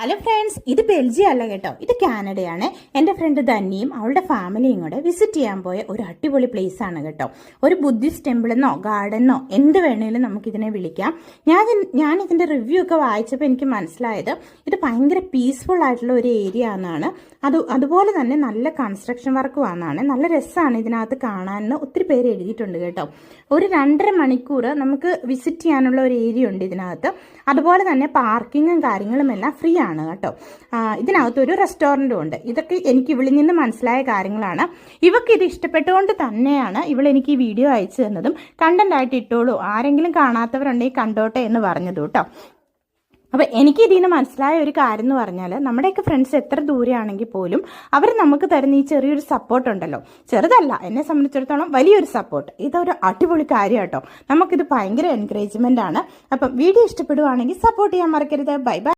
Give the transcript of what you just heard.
Hello friends ഇത് Belgium അല്ല കേട്ടോ. ഇത് കാനഡയാണ്. എന്റെ ഫ്രണ്ട് ധന്യയും അവളുടെ ഫാമിലിയും കൂടെ വിസിറ്റ് ചെയ്യാൻ പോയ ഒരു അടിപൊളി പ്ലേസ് ആണ് കേട്ടോ. ഒരു ബുദ്ധിസ്റ്റ് ടെമ്പിളെന്നോ ഗാർഡനോ എന്ത് വേണേലും നമുക്കിതിനെ വിളിക്കാം. ഞാൻ ഞാൻ ഇതിന്റെ റിവ്യൂ ഒക്കെ വായിച്ചപ്പോൾ എനിക്ക് മനസ്സിലായത് ഇത് ഭയങ്കര പീസ്ഫുൾ ആയിട്ടുള്ള ഒരു ഏരിയ എന്നാണ്. അത് അതുപോലെ തന്നെ നല്ല കൺസ്ട്രക്ഷൻ വർക്കും ആണെന്നാണ്. നല്ല രസമാണ് ഇതിനകത്ത് കാണാനെന്ന് ഒത്തിരി പേര് എഴുതിയിട്ടുണ്ട് കേട്ടോ. ഒരു രണ്ടര മണിക്കൂർ നമുക്ക് വിസിറ്റ് ചെയ്യാനുള്ള ഒരു ഏരിയ ഉണ്ട് ഇതിനകത്ത്. അതുപോലെ തന്നെ പാർക്കിങ്ങും കാര്യങ്ങളും എല്ലാം ഫ്രീ ആണ്. കേട്ടോ. ആ, ഇതിനകത്ത് ഒരു റെസ്റ്റോറന്റും ഉണ്ട്. ഇതൊക്കെ എനിക്ക് ഇവിളിൽ നിന്ന് മനസ്സിലായ കാര്യങ്ങളാണ്. ഇവക്ക് ഇത് ഇഷ്ടപ്പെട്ടുകൊണ്ട് തന്നെയാണ് ഇവൾ എനിക്ക് ഈ വീഡിയോ അയച്ചു തന്നതും. കണ്ടന്റ് ആയിട്ട് ഇട്ടോളൂ. ആരെങ്കിലും കാണാത്തവരുണ്ടെങ്കിൽ കണ്ടോട്ടെ എന്ന് പറഞ്ഞത് കേട്ടോ. അപ്പോൾ എനിക്ക് ഇതിൽ നിന്ന് മനസ്സിലായ ഒരു കാര്യം എന്ന് പറഞ്ഞാൽ നമ്മുടെയൊക്കെ ഫ്രണ്ട്സ് എത്ര ദൂരെയാണെങ്കിൽ പോലും അവർ നമുക്ക് തരുന്ന ഈ ചെറിയൊരു സപ്പോർട്ട് ഉണ്ടല്ലോ. ചെറുതല്ല എന്നെ സംബന്ധിച്ചിടത്തോളം വലിയൊരു സപ്പോർട്ട് ഇതൊരു അടിപൊളി കാര്യം കേട്ടോ. നമുക്കിത് ഭയങ്കര എൻകറേജ്മെന്റ് ആണ്. അപ്പം വീഡിയോ ഇഷ്ടപ്പെടുവാണെങ്കിൽ സപ്പോർട്ട് ചെയ്യാൻ മറക്കരുത്. Bye bye